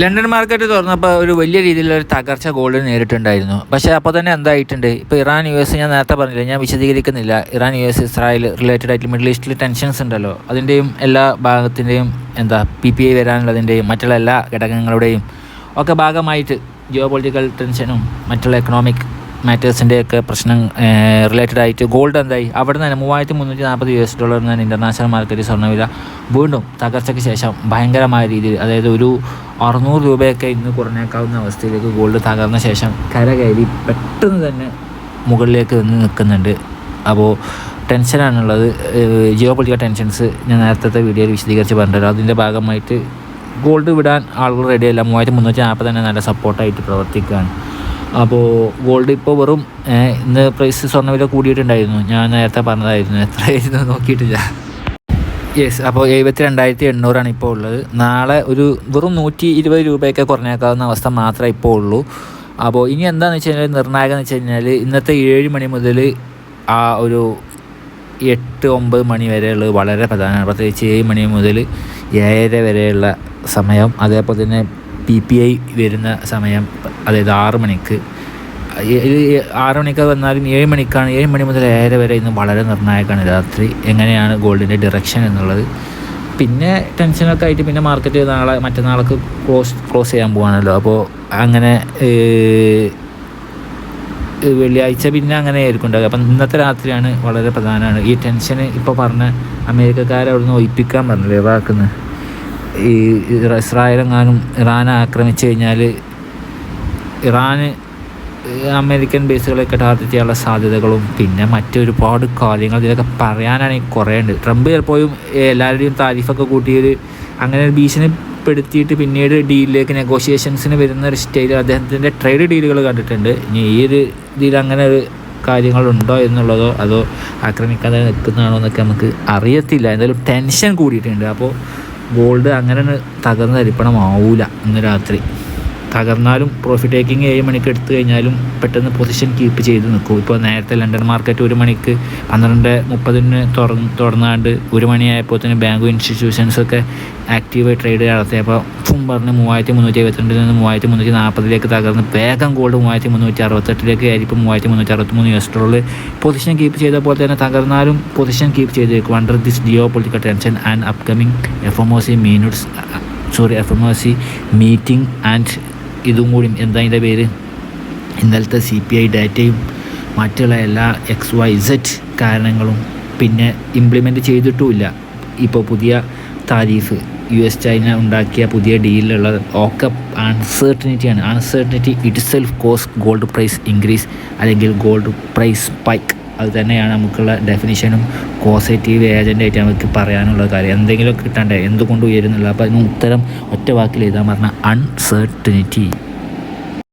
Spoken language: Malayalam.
ലണ്ടൻ മാർക്കറ്റ് തുറന്നപ്പോൾ ഒരു വലിയ രീതിയിലുള്ള ഒരു തകർച്ച ഗോൾഡ് നേരിട്ടുണ്ടായിരുന്നു. പക്ഷേ അപ്പോൾ തന്നെ എന്തായിട്ടുണ്ട്? ഇപ്പോൾ ഇറാൻ യു എസ് ഞാൻ നേരത്തെ പറഞ്ഞില്ല ഞാൻ വിശദീകരിക്കുന്നില്ല. Iran U S Israel related ആയിട്ട് മിഡിൽ ഈസ്റ്റിൽ ടെൻഷൻസ് ഉണ്ടല്ലോ. അതിന്റെയും എല്ലാ ഭാഗത്തിന്റെയും എന്താ പി പി ഐ വരാനുള്ളതിന്റെയും മറ്റുള്ള എല്ലാ ഘടകങ്ങളുടെയും ഒക്കെ ഭാഗമായിട്ട് ജിയോ പൊളിറ്റിക്കൽ ടെൻഷനും മറ്റുള്ള എക്കണോമിക് മാറ്റേഴ്സിന്റെയൊക്കെ പ്രശ്നം റിലേറ്റഡ് ആയിട്ട് ഗോൾഡ് എന്തായി? അവിടെ നിന്ന് തന്നെ മൂവായിരത്തി മുന്നൂറ്റി നാൽപ്പത് യു എസ് ഡോളറിൽ നിന്ന് ഇന്റർനാഷണൽ മാർക്കറ്റിൽ സ്വർണവില വീണ്ടും തകർച്ചയ്ക്ക് ശേഷം ഭയങ്കരമായ രീതിയിൽ അതായത് ഒരു അറുന്നൂറ് രൂപയൊക്കെ ഇന്ന് കുറഞ്ഞേക്കാവുന്ന അവസ്ഥയിലേക്ക് ഗോൾഡ് തകർന്ന ശേഷം കരകയറി പെട്ടെന്ന് തന്നെ മുകളിലേക്ക് നിന്ന് നിൽക്കുന്നുണ്ട്. അപ്പോൾ ടെൻഷനാണുള്ളത്. ജിയോ പൊളിറ്റിക്കൽ ടെൻഷൻസ് ഞാൻ നേരത്തെ വീഡിയോയിൽ വിശദീകരിച്ച് പറഞ്ഞിട്ടുണ്ട് അതിന്റെ ഭാഗമായിട്ട് ഗോൾഡ് വിടാൻ ആളുകൾ റെഡിയല്ല മൂവായിരത്തി മുന്നൂറ്റി നാൽപ്പത് തന്നെ നല്ല സപ്പോർട്ടായിട്ട് പ്രവർത്തിക്കുകയാണ്. അപ്പോൾ ഗോൾഡ് ഇപ്പോൾ വെറും ഇന്ന് പ്രൈസ് സ്വർണവില കൂടിയിട്ടുണ്ടായിരുന്നു. ഞാൻ നേരത്തെ പറഞ്ഞതായിരുന്നു. എത്രയായിരുന്നു നോക്കിയിട്ടില്ല. യെസ് അപ്പോൾ എഴുപത്തി രണ്ടായിരത്തി എണ്ണൂറാണ് ഇപ്പോൾ ഉള്ളത്. നാളെ ഒരു വെറും നൂറ്റി ഇരുപത് രൂപയൊക്കെ കുറഞ്ഞേക്കാവുന്ന അവസ്ഥ മാത്രമേ ഇപ്പോൾ ഉള്ളൂ. അപ്പോൾ ഇനി എന്താണെന്ന് വെച്ച് കഴിഞ്ഞാൽ നിർണായകം എന്ന് വെച്ച് കഴിഞ്ഞാൽ ഇന്നത്തെ ഏഴ് മണി മുതൽ ആ ഒരു എട്ട് ഒമ്പത് മണി വരെയുള്ളത് വളരെ പ്രധാനമാണ്. പ്രത്യേകിച്ച് ഏഴ് മണി മുതൽ ഏഴര വരെയുള്ള സമയം. അതേപോലെ തന്നെ പി പി ഐ വരുന്ന സമയം അതായത് ആറ് മണിക്ക്. ആറ് മണിക്ക് വന്നാലും ഏഴ് മണിക്കാണ് ഏഴ് മണി മുതൽ ഏഴര വരെ ഇന്ന് വളരെ നിർണായകമാണ് രാത്രി. എങ്ങനെയാണ് ഗോൾഡിന്റെ ഡിറക്ഷൻ എന്നുള്ളത്. പിന്നെ ടെൻഷനൊക്കെ ആയിട്ട് പിന്നെ മാർക്കറ്റ് നാളെ മറ്റന്നാൾക്ക് ക്ലോസ് ക്ലോസ് ചെയ്യാൻ പോവാണല്ലോ. അപ്പോൾ അങ്ങനെ വെള്ളിയാഴ്ച പിന്നെ അങ്ങനെ ആയിരിക്കും ഉണ്ടാകുക അപ്പം ഇന്നത്തെ രാത്രിയാണ് വളരെ പ്രധാനമാണ്. ഈ ടെൻഷന് ഇപ്പോൾ പറഞ്ഞ അമേരിക്കക്കാരെ അവിടുന്ന് ഒഴിപ്പിക്കാൻ പറഞ്ഞില്ലേ ഇറാഖിന്ന് ഈ ഇസ്രായേലെങ്ങാനും ഇറാനെ ആക്രമിച്ചു കഴിഞ്ഞാൽ ഇറാന് അമേരിക്കൻ ബേസുകളൊക്കെ ടാർഗറ്റ് ചെയ്യാനുള്ള സാധ്യതകളും പിന്നെ മറ്റൊരുപാട് കാര്യങ്ങൾ ഇതിലൊക്കെ പറയാനാണെങ്കിൽ കുറേ ഉണ്ട്. ട്രംപ് ചിലപ്പോഴും എല്ലാവരുടെയും താരിഫൊക്കെ കൂട്ടിയൊരു അങ്ങനെ ഒരു ഭീഷണിപ്പെടുത്തിയിട്ട് പിന്നീട് ഡീലിലേക്ക് നെഗോഷിയേഷൻസിന് വരുന്ന ഒരു സ്റ്റൈൽ അദ്ദേഹത്തിന്റെ ട്രേഡ് ഡീലുകൾ കണ്ടിട്ടുണ്ട്. ഇനി ഈ ഒരു ഇതിൽ അങ്ങനെ ഒരു കാര്യങ്ങളുണ്ടോ എന്നുള്ളതോ അതോ ആക്രമിക്കാതെ നിൽക്കുന്നതാണോ എന്നൊക്കെ നമുക്ക് അറിയത്തില്ല. എന്തായാലും ടെൻഷൻ കൂടിയിട്ടുണ്ട്. അപ്പോൾ ഗോൾഡ് അങ്ങനെ തകർന്ന് തരിപ്പണമാവൂല ഇന്ന് രാത്രി. തകർന്നാലും പ്രോഫിറ്റ് ടേക്കിംഗ് ഏഴ് മണിക്ക് എടുത്തു കഴിഞ്ഞാലും പെട്ടെന്ന് പൊസിഷൻ കീപ്പ് ചെയ്ത് നിൽക്കും. ഇപ്പോൾ നേരത്തെ ലണ്ടൻ മാർക്കറ്റ് ഒരു മണിക്ക് പന്ത്രണ്ട് മുപ്പതിന് തുറന്ന് തുറന്നാണ്ട് ഒരു മണിയായപ്പോൾ തന്നെ ബാങ്ക് ഇൻസ്റ്റിറ്റ്യൂഷൻസൊക്കെ ആക്റ്റീവായി ട്രേഡ് നടത്തിയപ്പോൾ ഫും പറഞ്ഞ് മൂവായിരത്തി മുന്നൂറ്റി എഴുപത്തിരണ്ടിൽ നിന്ന് മൂവായിരത്തി മുന്നൂറ്റി നാൽപ്പതിലേക്ക് തകർന്ന് വേഗം ഗോൾഡ് മൂവായിരത്തി മുന്നൂറ്റി അറുപത്തെട്ടിലേക്ക് ആയിരിക്കും മൂവായിരത്തി മുന്നൂറ്റി അറുപത്തി മൂന്ന് U S dollar position keep ചെയ്ത പോലെ തന്നെ തകർന്നാലും പൊസിഷൻ കീപ്പ് ചെയ്തേക്കും. Under this geopolitical tension and upcoming F M O C minutes sorry F M O C meeting and ഇതും കൂടി എന്താ അതിന്റെ പേര്? ഇന്നലത്തെ സി പി ഐ ഡാറ്റയും മറ്റുള്ള എല്ലാ എക്സ് വൈ സെറ്റ് കാരണങ്ങളും പിന്നെ ഇംപ്ലിമെന്റ് ചെയ്തിട്ടുമില്ല. ഇപ്പോൾ പുതിയ താരീഫ് യു എസ് ചൈന ഉണ്ടാക്കിയ പുതിയ ഡീലിലുള്ള ഒക്കെ അൺസേർട്ടനിറ്റിയാണ് uncertainty itself cause gold price increase അല്ലെങ്കിൽ ഗോൾഡ് പ്രൈസ് സ്പൈക്ക് അത് തന്നെയാണ് നമുക്കുള്ള ഡെഫിനിഷനും കോസേറ്റീവ് ഏജന്റായിട്ട് നമുക്ക് പറയാനുള്ള കാര്യം. എന്തെങ്കിലും കിട്ടണ്ടേ? എന്തുകൊണ്ട് ഉയരുന്നില്ല അപ്പോൾ അതിന് ഉത്തരം ഒറ്റ വാക്കിൽ എഴുതാൻ പറഞ്ഞാൽ അൺസേർട്ടനിറ്റി